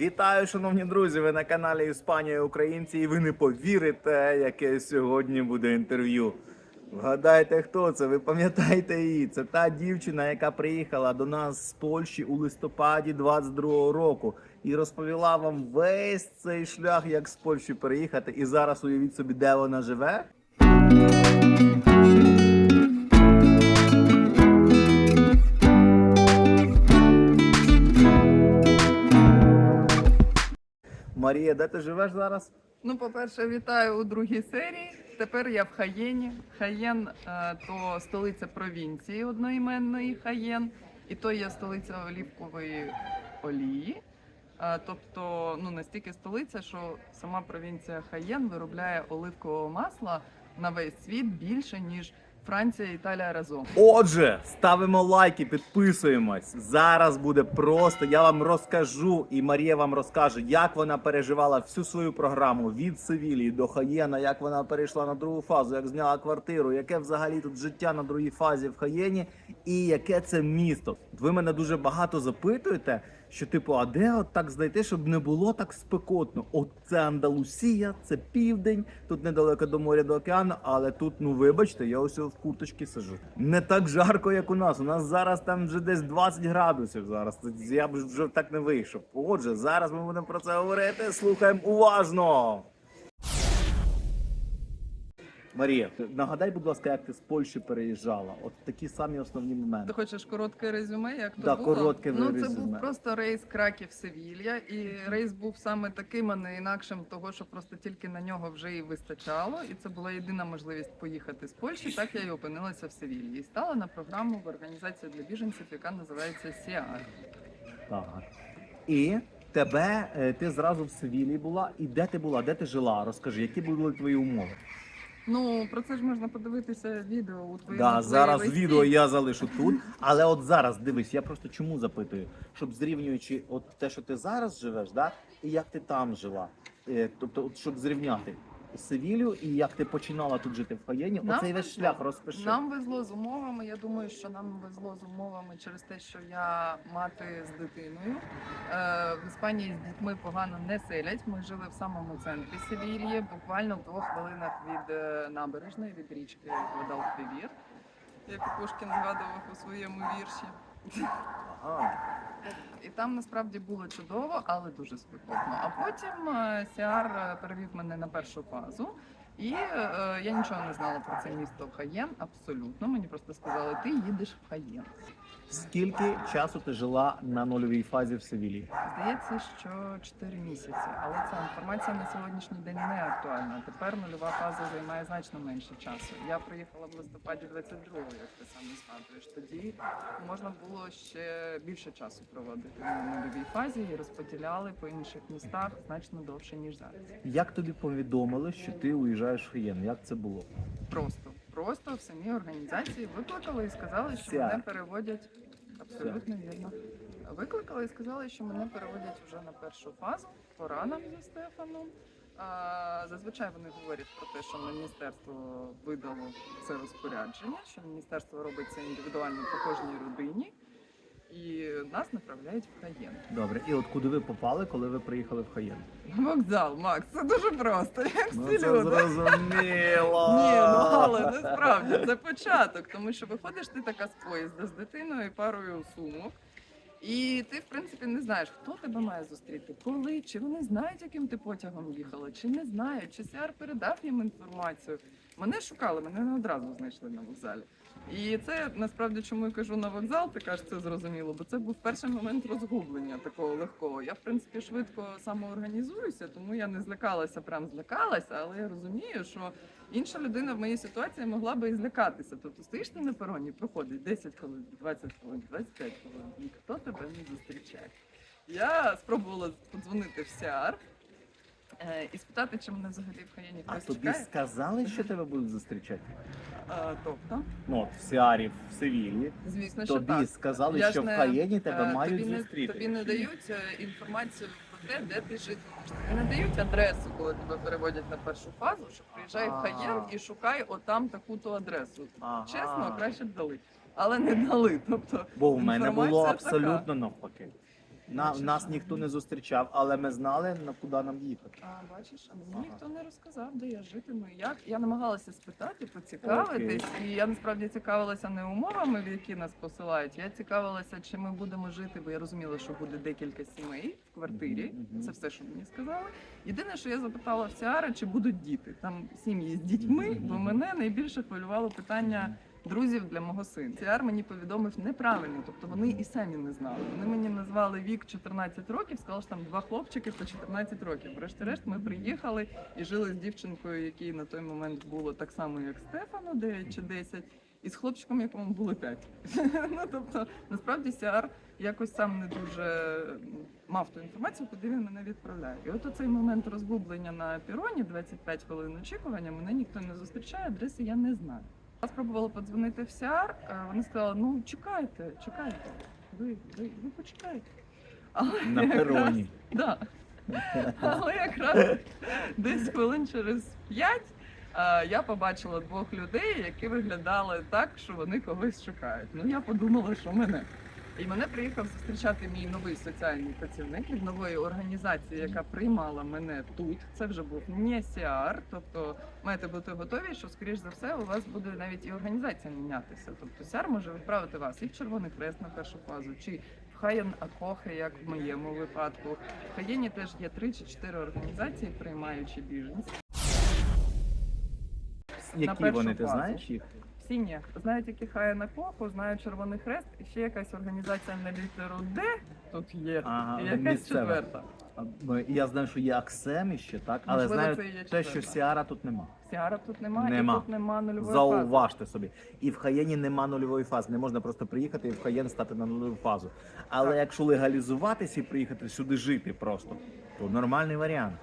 Вітаю, шановні друзі! Ви на каналі Іспанія Українці, і ви не повірите, яке сьогодні буде інтерв'ю. Вгадайте, хто це? Ви пам'ятаєте її? Це та дівчина, яка приїхала до нас з Польщі у листопаді 22-го року і розповіла вам весь цей шлях, як з Польщі переїхати. І зараз уявіть собі, де вона живе. Марія, де ти живеш зараз? Ну, по-перше, вітаю у другій серії. Тепер я в Хаєні. Хаєн е, то столиця провінції одноіменної Хаєн, і то є столиця олівкової олії. Е, Тобто, ну настільки столиця, що сама провінція Хаєн виробляє оливкового масла на весь світ більше ніж Франція і Італія разом. Отже, ставимо лайки, підписуємось. Зараз буде просто. Я вам розкажу, і Марія вам розкаже, як вона переживала всю свою програму від Севілії до Хаєна, як вона перейшла на другу фазу, як зняла квартиру, яке взагалі тут життя на другій фазі в Хаєні, і яке це місто. Ви мене дуже багато запитуєте. Що типу, а де от так знайти, щоб не було так спекотно? От це Андалусія, це південь, тут недалеко до моря до океану, але тут, ну вибачте, я ось в курточці сижу. Не так жарко, як у нас. У нас зараз там вже десь 20 градусів. Зараз я б вже так не вийшов. Отже, зараз ми будемо про це говорити. Слухаємо уважно. Марія, нагадай, будь ласка, як ти з Польщі переїжджала? От такі самі основні моменти. Ти хочеш коротке резюме? Як то Да, було? коротке ну, це був просто рейс Краків Севілья, і рейс був саме таким, а не інакшим, того що просто тільки на нього вже і вистачало. І це була єдина можливість поїхати з Польщі. Так я і опинилася в Севільї. І стала на програму в організацію для біженців, яка називається СІАР. Так. І тебе е, ти зразу в Севілії була. І де ти була? Де ти жила? Розкажи, які були твої умови? Ну про це ж можна подивитися відео у твоєму Да, зараз плейлисті. відео я залишу тут. Але от зараз дивись, я просто чому запитую, щоб зрівнюючи от те, що ти зараз живеш, да, і як ти там жила. Е, Тобто, от, щоб зрівняти Севілію і як ти починала тут жити в Хаєні, Нам оцей весь шлях розпиши. Нам везло з умовами. Я думаю, що нам везло з умовами через те, що я мати з дитиною. Е, в Іспанії з дітьми погано не селять. Ми жили в самому центрі Севільї, буквально в двох хвилинах від е, набережної, від річки Гвадалквівір, як Пушкін згадував у своєму вірші. Ага. І там насправді було чудово, але дуже спекотно. А потім е, Сіар е, перевів мене на першу фазу. І е, я нічого не знала про це місто Хаєн. Абсолютно. Мені просто сказали, ти їдеш в Хаєн. Скільки часу ти жила на нульовій фазі в Севілії? Здається, що 4 місяці, але ця інформація на сьогоднішній день не актуальна. Тепер нульова фаза займає значно менше часу. Я приїхала в листопаді 22-го, як ти сам згадуєш. Тоді можна було ще більше часу проводити на нульовій фазі і розподіляли по інших містах значно довше ніж зараз. Як тобі повідомили, що ти уїжджаєш в Хаєн? Як це було? Просто, просто в самій організації викликали і сказали, що мене переводять. Абсолютно вірно. Викликали і сказали, що мене переводять вже на першу фазу по ранам зі Стефаном. А, зазвичай вони говорять про те, що міністерство видало це розпорядження, що міністерство робить це індивідуально по кожній родині, і нас направляють в Хаєн. Добре, і от куди ви попали, коли ви приїхали в Хаєн? Вокзал, Макс, це дуже просто. Як Ну всі люди. зрозуміло. Ні, ну але насправді це початок, тому що виходиш ти така з поїзда з дитиною і парою сумок. І ти, в принципі, не знаєш, хто тебе має зустріти, коли, чи вони знають, яким ти потягом їхала, чи не знають, чи Сіар передав їм інформацію. Мене шукали, мене не одразу знайшли на вокзалі. І це насправді чому я кажу на вокзал, ти кажеш, це зрозуміло, бо це був перший момент розгублення такого легкого. Я в принципі швидко самоорганізуюся, тому я не злякалася, прям злякалася, але я розумію, що інша людина в моїй ситуації могла би і злякатися. Тобто стоїш ти на пероні, проходить 10 хвилин, 20 хвилин, 25 хвилин, ніхто тебе не зустрічає. Я спробувала подзвонити в Сіар е, і спитати, чи мене взагалі в Хаєні А тобі чекає. сказали, що тебе будуть зустрічати? Е, тобто, Ну, от в Сіарі, в Севілії. звісно, що Тобі так. сказали, Я що ж в не- Хаєні тебе Е, мають тобі не, зустріти. Тобі не дають е, інформацію про те, де ти житимеш. Тобі не дають адресу, коли тебе переводять на першу фазу, що приїжджай в. Хаєн і шукай отам таку-то адресу. Ага. Чесно, краще б дали. Але не дали. Тобто Бо в мене було інформація абсолютно навпаки. На, Бачиш, нас ніхто не зустрічав, але ми знали, на куди нам їхати. А бачиш, а мені Ага. ніхто не розказав, де я житиму. і Як я намагалася спитати, поцікавитись, і я насправді цікавилася не умовами, в які нас посилають. Я цікавилася, чи ми будемо жити, бо я розуміла, що буде декілька сімей в квартирі. Мгм, мгм. Це все, що мені сказали. Єдине, що я запитала в Сіара, чи будуть діти. Там сім'ї з дітьми, бо мене найбільше хвилювало питання. Друзів для мого сина. Сіар мені повідомив неправильно, тобто вони і самі не знали. Вони мені назвали вік 14 років, сказали, що там два хлопчики по 14 років. Врешті-решт ми приїхали і жили з дівчинкою, якій на той момент було так само, як Стефану, 9 чи 10, і з хлопчиком, якому було 5. ну тобто, насправді Сіар якось сам не дуже мав ту інформацію, куди він мене відправляє. І от цей момент розгублення на піроні, 25 хвилин очікування, мене ніхто не зустрічає, адреси я не знаю. Я спробувала подзвонити в Сіар, е, вони сказали, ну чекайте, чекайте, ви, ви, ви почекайте. Але На пероні. Да. Але якраз десь хвилин через п'ять е, я побачила двох людей, які виглядали так, що вони когось шукають. Ну я подумала, що мене. І мене приїхав зустрічати мій новий соціальний працівник від нової організації, яка приймала мене тут. Це вже був не Сіар, тобто маєте бути готові, що скоріш за все у вас буде навіть і організація мінятися. Тобто Сіар може відправити вас і в Червоний Хрест на першу фазу, чи в Хаєн Акохе, як в моєму випадку. В Хаєні теж є три чи чотири організації, приймаючи біженців. Які першу вони, ти фазу. знаєш їх? Всі ні. Знають тільки Хаєн Акоху, знають Червоний Хрест, і ще якась організація на літеру Д тут є. Ага, і якась місцева. четверта. А, Я знаю, що є Аксем ще, так? Але Можливо, знаю це і є те, що четверта. Сіара тут нема. Сіара тут немає, Нема. і тут нема нульової фази. Зауважте собі. І в Хаєні нема нульової фази. Не можна просто приїхати і в Хаєн стати на нульову фазу. Але Так. якщо легалізуватися і приїхати сюди жити просто, то нормальний варіант.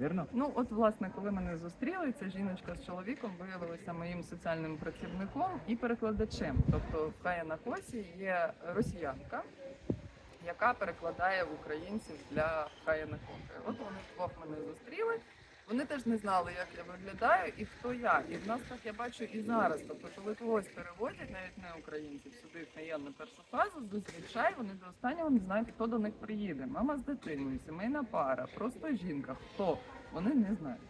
Вірно? Ну, от, власне, коли мене зустріли, ця жіночка з чоловіком виявилася моїм соціальним працівником і перекладачем. Тобто в Косі є росіянка, яка перекладає українців для Кая Кохи. От вони вдвох мене зустріли. Вони теж не знали, як я виглядаю і хто я. І в нас так я бачу і зараз. Тобто, коли когось переводять, навіть не українців, сюди в на першу фазу, зазвичай вони до останнього не знають, хто до них приїде. Мама з дитиною, сімейна пара, просто жінка. Хто? Вони не знають.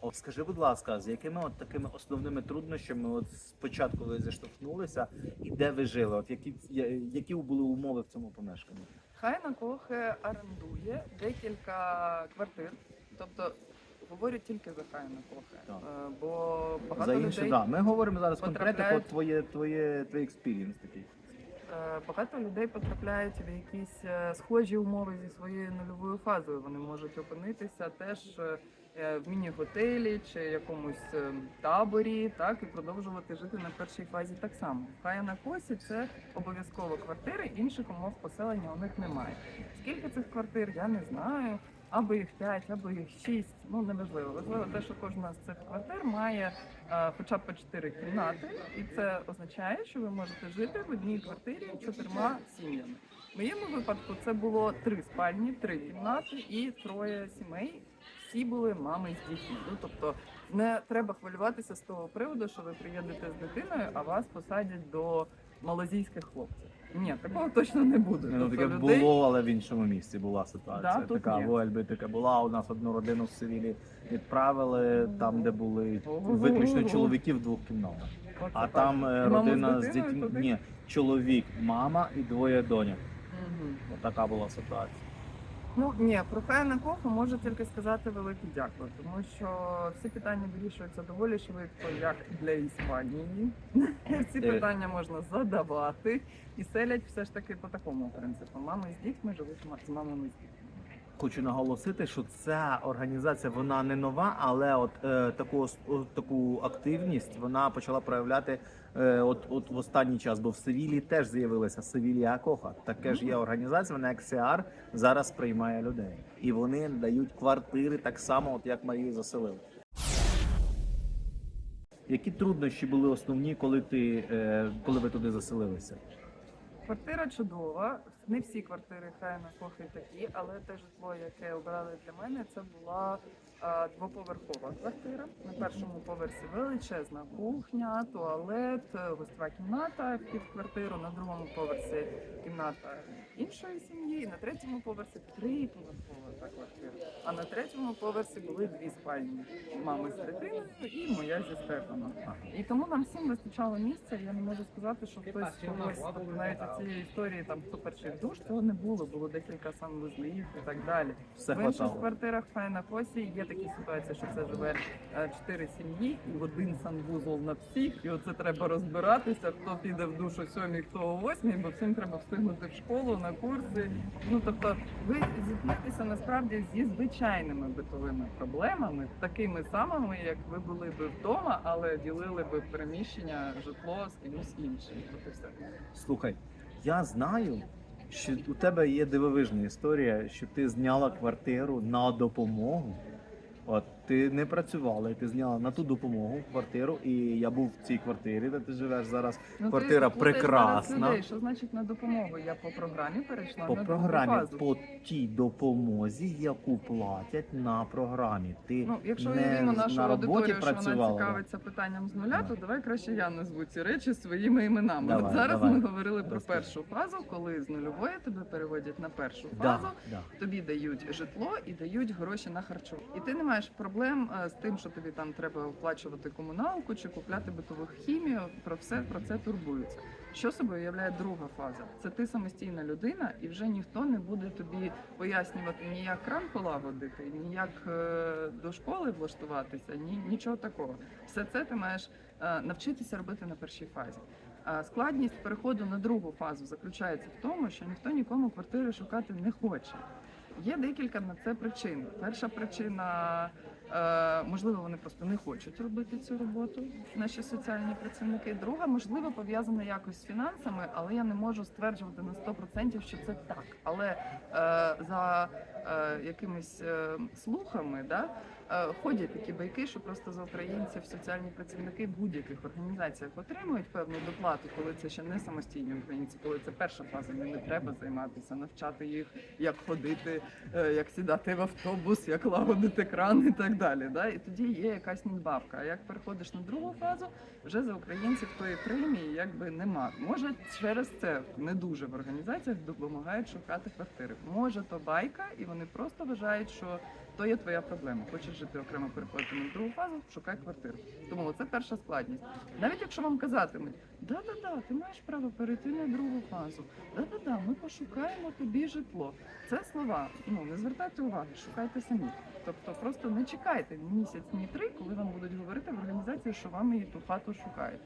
От скажи, будь ласка, з якими от такими основними труднощами, от спочатку ви зіштовхнулися, і де ви жили? От які, які були умови в цьому помешканні? Хайна Кохе орендує декілька квартир, тобто говорять тільки за Хайна Кохе, Так. Е, бо багато За інше, людей. да. Ми говоримо зараз конкретно потрапляють- от твоє, твоє, твій експірієнс такий. Е, Багато людей потрапляють в якісь е, схожі умови зі своєю нульовою фазою. Вони можуть опинитися теж е, в міні-готелі чи якомусь е, таборі, так і продовжувати жити на першій фазі так само. Хай на косі це обов'язково квартири, інших умов поселення у них немає. Скільки цих квартир, я не знаю. Або їх 5, або їх 6, ну неважливо. Важливо те, що кожна з цих квартир має е, хоча б по 4 кімнати, і це означає, що ви можете жити в одній квартирі чотирма сім'ями. В моєму випадку це було три спальні, три кімнати і троє сімей. Всі були мами з дітьми. Ну тобто не треба хвилюватися з того приводу, що ви приїдете з дитиною, а вас посадять до малазійських хлопців. Ні, такого точно не буде. Ну, Тобто таке людей- було, але в іншому місці була ситуація. Да, тут така є. в така була. У нас одну родину в Севілі відправили, там, де були виключно чоловіки в двох кімнатах. А там е, родина з дітьми. Ні, чоловік, мама і двоє доньок. Мгм. Отака була ситуація. Ну ні, про Хайна Коху можу тільки сказати велике дякую, тому що всі питання вирішуються доволі швидко, як для Іспанії. Всі Е. питання можна задавати і селять все ж таки по такому принципу. Мами з дітьми живуть з мамами з дітьми. Хочу наголосити, що ця організація вона не нова, але от е, таку таку активність вона почала проявляти от, от в останній час. Бо в Севілі теж з'явилася Севілія Коха. Таке ж є організація, вона як СІАР зараз приймає людей, і вони дають квартири так само, от як Марії заселили. Які труднощі були основні, коли ти е, коли ви туди заселилися? Квартира чудова. Не всі квартири хай на Кохи такі, але те житло, яке обрали для мене, це була а, двоповерхова квартира. На першому поверсі величезна кухня, туалет, гостьова кімната під квартиру. На другому поверсі кімната іншої сім'ї. На третьому поверсі триповерхова та квартира. А на третьому поверсі були дві спальні мами з дитиною і моя зі Стефаном. І тому нам всім вистачало місця. Я не можу сказати, що хтось когось тобто навіть у цієї історії там хто перший в душ цього не було. Було декілька санвузлів і так далі. Все в інших хватало. квартирах в Файнакосі є такі ситуації, що це живе е, чотири сім'ї, і один санвузол на всіх. І оце треба розбиратися, хто піде в душ о сьомій, хто о восьмій, бо всім треба встигнути в школу на курси. Ну тобто, ви зіткнетеся насправді зі звичайними битовими проблемами, такими самими, як ви були би вдома, але ділили би приміщення, житло з кимось іншим. От і все. Слухай, я знаю, що у тебе є дивовижна історія, що ти зняла квартиру на допомогу. От ти не працювала, і ти зняла на ту допомогу квартиру, і я був в цій квартирі, де ти живеш зараз. Ну, Квартира ти прекрасна. людей. Що значить на допомогу? Я по програмі перейшла По на програмі, фазу. по тій допомозі, яку платять на програмі. Ти Ну, якщо не уявімо нашу на роботі аудиторію, що вона цікавиться питанням з нуля, Да. то давай краще я назву ці речі своїми іменами. Давай, От зараз давай. ми говорили про Розкажи. першу фазу, коли з нульової тебе переводять на першу фазу. да. Тобі дають житло і дають гроші на харчування. І ти не маєш проблем е, з тим, що тобі там треба оплачувати комуналку чи купляти битову хімію. Про все про це турбуються. Що собою являє друга фаза? Це ти самостійна людина, і вже ніхто не буде тобі пояснювати ні як кран полагодити, ні як е, до школи влаштуватися, ні нічого такого. Все це ти маєш е, навчитися робити на першій фазі. Складність переходу на другу фазу заключається в тому, що ніхто нікому квартири шукати не хоче. Є декілька на це причин. Перша причина, можливо, вони просто не хочуть робити цю роботу, наші соціальні працівники. Друга, можливо, пов'язана якось з фінансами, але я не можу стверджувати на 100%, що це так. Але е, за е, якимись е, слухами, да, е, ходять такі байки, що просто за українців соціальні працівники будь-яких організаціях отримують певну доплату, коли це ще не самостійні українці, коли це перша фаза, ними треба займатися, навчати їх, як ходити, е, як сідати в автобус, як лагодити кран і так далі. Да? І тоді є якась надбавка. А як переходиш на другу фазу, вже за українців тої премії якби нема. Може, через це не дуже в організаціях допомагають шукати квартири. Може, то байка, і вони просто вважають, що то є твоя проблема. Хочеш жити окремо переходити на другу фазу, шукай квартиру. Тому це перша складність. Навіть якщо вам казатимуть, да-да-да, ти маєш право перейти на другу фазу. Да-да-да, ми пошукаємо тобі житло. Це слова. Ну не звертайте уваги, шукайте самі. Тобто просто не чекайте ні місяць, ні три, коли вам будуть говорити в організації, що вам її ту хату шукають.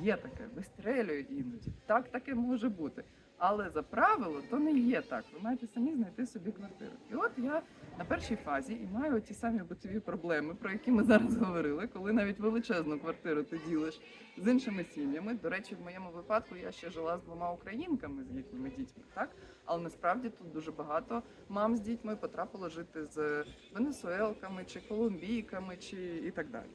Є таке, вистрелюють іноді. Так таке може бути. Але за правило то не є так. Ви маєте самі знайти собі квартиру. І от я на першій фазі і маю ті самі бутові проблеми, про які ми зараз говорили, коли навіть величезну квартиру ти ділиш з іншими сім'ями. До речі, в моєму випадку я ще жила з двома українками з їхніми дітьми, так але насправді тут дуже багато мам з дітьми потрапило жити з венесуелками чи колумбійками, чи і так далі.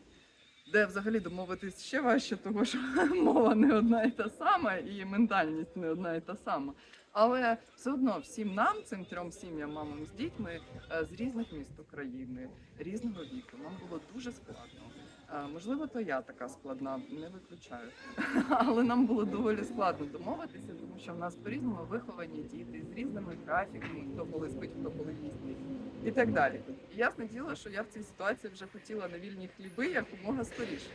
Де взагалі домовитись ще важче, тому що мова не одна і та сама, і ментальність не одна і та сама. Але все одно всім нам, цим трьом сім'ям, мамам з дітьми е, з різних міст України, різного віку, нам було дуже складно. Е, Можливо, то я така складна, не виключаю. Але нам було доволі складно домовитися, тому що в нас по-різному виховані діти з різними графіками, хто коли спить, хто коли їсть і так далі. І ясне діло, що я в цій ситуації вже хотіла на вільні хліби якомога скоріше.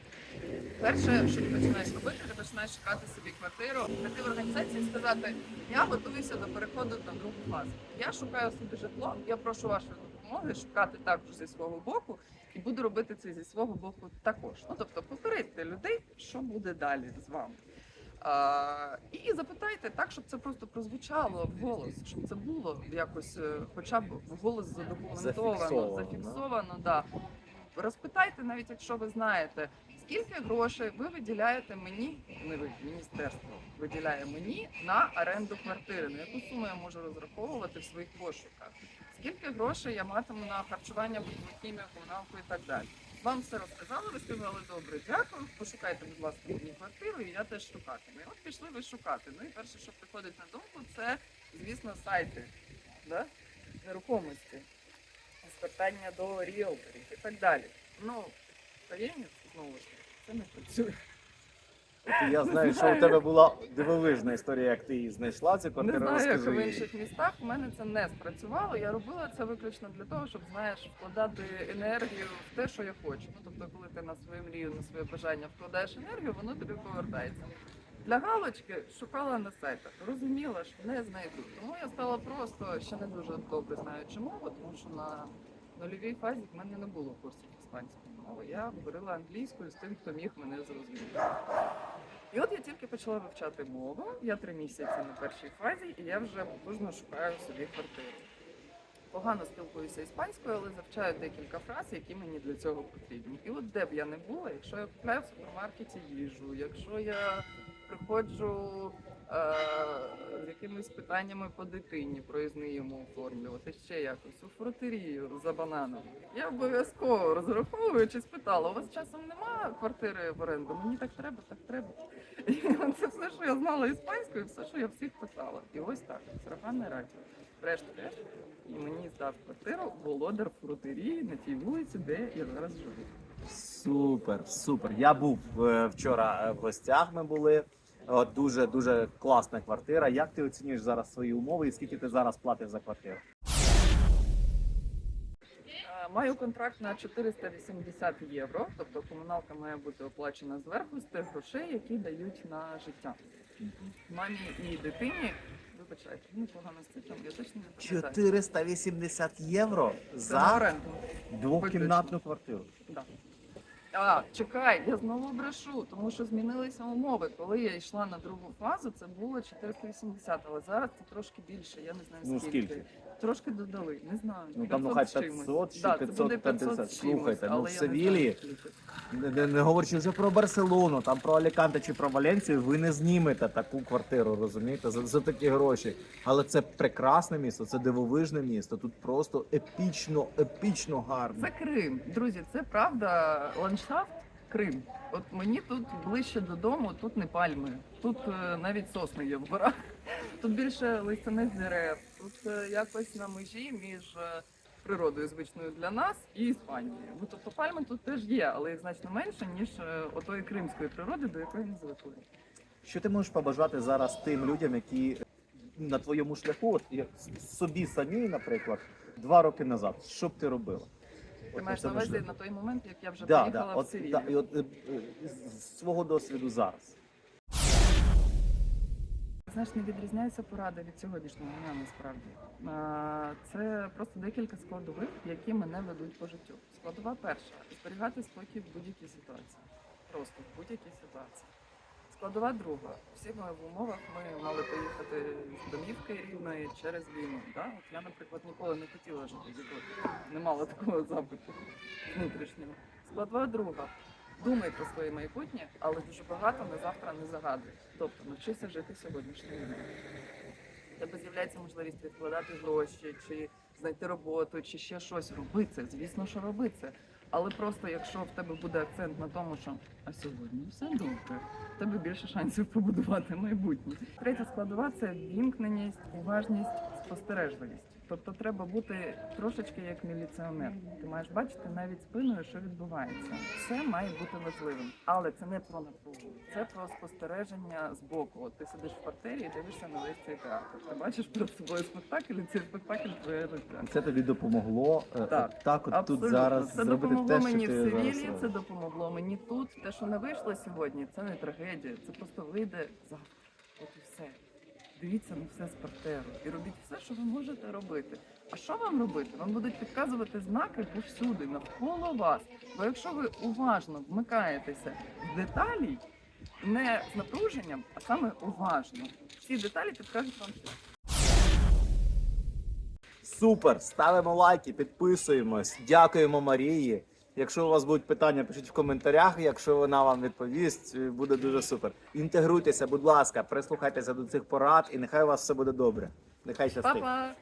Перше, що ти починаєш робити, ти починаєш шукати собі квартиру, прийти в організацію і сказати, я готуюся до переходу на другу фазу. Я шукаю собі житло, я прошу вашої допомоги шукати також зі свого боку, і буду робити це зі свого боку також. Ну тобто, попередьте людей, що буде далі з вами. А, і запитайте так, щоб це просто прозвучало в голос, щоб це було якось, е, хоча б в голос задокументовано, Зафіксовано, зафіксовано. Да. Розпитайте, навіть якщо ви знаєте, скільки грошей ви виділяєте мені, не ви, міністерство виділяє мені на оренду квартири, на яку суму я можу розраховувати в своїх пошуках, скільки грошей я матиму на харчування, хімію, комуналку і так далі. Вам все розказали, ви сказали, добре, дякую. Пошукайте, будь ласка, мені квартиру, і я теж шукатиму. І от пішли ви шукати. Ну і перше, що приходить на думку, це, звісно, сайти да? нерухомості. звертання до ріелторів і так далі. Ну, таємність, знову ж таки, це не працює. Я знаю, що у тебе була дивовижна історія, як ти її знайшла цю Не квартиру. знаю, як Розкажи в її. інших містах. У мене це не спрацювало. Я робила це виключно для того, щоб знаєш, вкладати енергію в те, що я хочу. Ну тобто, коли ти на свою мрію, на своє бажання вкладаєш енергію, воно тобі повертається. Для галочки шукала на сайтах, розуміла, що не знайду. Тому я стала просто ще не дуже добре знаю чому, бо тому що на нульовій фазі в мене не було курсів іспанської мови. Я говорила англійською з тим, хто міг мене зрозуміти. І от я тільки почала вивчати мову. Я три місяці на першій фазі, і я вже потужно шукаю собі квартиру. Погано спілкуюся іспанською, але завчаю декілька фраз, які мені для цього потрібні. І от де б я не була, якщо я купляю в супермаркеті їжу, якщо я приходжу е, з якимись питаннями по дитині, проїзни йому оформлювати, ще якось у фрутерію за бананом. Я обов'язково розраховуючи спитала, у вас часом немає квартири в оренду? Мені так треба, так треба. І це все, що я знала іспанською, все, що я всіх питала. І ось так, сарафанне радіо. Врешті-решт, і мені здав квартиру володар фрутерії на тій вулиці, де я зараз живу. Супер, супер. Я був е, вчора е, в гостях. Ми були. Дуже дуже класна квартира. Як ти оцінюєш зараз свої умови і скільки ти зараз платиш за квартиру? Е, Маю контракт на 480 євро, тобто комуналка має бути оплачена зверху з тих грошей, які дають на життя. Мамі і дитині, вибачайте, ну погано з я точно не пам'ятаю. 480 євро Це за оренду. двохкімнатну квартиру. Да. А, чекай, я знову брешу, тому що змінилися умови. Коли я йшла на другу фазу, це було 480, але зараз це трошки більше. Я не знаю Ну, скільки. скільки? Трошки додали, не знаю. Ну, там, ну, хай 500 чи да, 550. 500 з Слухайте, ну, в я не не говорячи вже про Барселону, там про Аліканте чи про Валенцію, ви не знімете таку квартиру, розумієте, за, за такі гроші. Але це прекрасне місто, це дивовижне місто. Тут просто епічно, епічно гарно. Це Крим. Друзі, це правда ландшафт Крим. От мені тут ближче додому, тут не пальми, тут е, навіть сосни є в горах. Тут більше листяних дерев, тут е, якось на межі між е, природою звичною для нас і Іспанією. Ну тобто пальми тут теж є, але їх значно менше, ніж е, отої кримської природи, до якої ми звикли. Що ти можеш побажати зараз тим людям, які на твоєму шляху, от як собі самі, наприклад, два роки назад, що б ти робила? Ти От маєш на увазі на той момент, як я вже Да, поїхала да, в от, Севілью. да, і от, е, е, з свого досвіду зараз. Знаєш, не відрізняються поради від сьогоднішнього дня насправді. Це просто декілька складових, які мене ведуть по життю. Складова перша зберігати спокій в будь-якій ситуації. Просто в будь-якій ситуації. Складова друга. Всі ми в умовах ми мали поїхати з домівки рідної через війну. Да? От я, наприклад, ніколи не хотіла жити. Не мала такого запиту внутрішнього. Складова друга. Думай про своє майбутнє, але дуже багато на завтра не загадуй. Тобто навчися жити сьогоднішнім днем. У тебе з'являється можливість відкладати гроші, чи знайти роботу, чи ще щось. Роби це, звісно, що роби це. Але просто якщо в тебе буде акцент на тому, що а сьогодні все добре, в тебе більше шансів побудувати майбутнє. Третя складова це вімкненість, уважність, спостережливість. Тобто треба бути трошечки як міліціонер. Ти маєш бачити навіть спиною, що відбувається. Все має бути важливим, але це не про напругу, це про спостереження з боку. От ти сидиш в квартирі і дивишся на весь цей театр. Ти бачиш перед собою спектакль, і цей спектакль твоє життя. Це тобі допомогло е, Так, так от Абсолютно. тут зараз це зробити допомогло те, мені що в ти зараз Севілії, це допомогло мені тут. Те, що не вийшло сьогодні, це не трагедія. Це просто вийде завтра. От і все. Дивіться на все з партеру і робіть все, що ви можете робити. А що вам робити? Вам будуть підказувати знаки повсюди, навколо вас. Бо якщо ви уважно вмикаєтеся в деталі, не з напруженням, а саме уважно, всі деталі підкажуть вам. Супер! Ставимо лайки, підписуємось. Дякуємо Марії. Якщо у вас будуть питання, пишіть в коментарях. Якщо вона вам відповість, буде дуже супер. Інтегруйтеся, будь ласка, прислухайтеся до цих порад, і нехай у вас все буде добре. Нехай щастить. Па-па!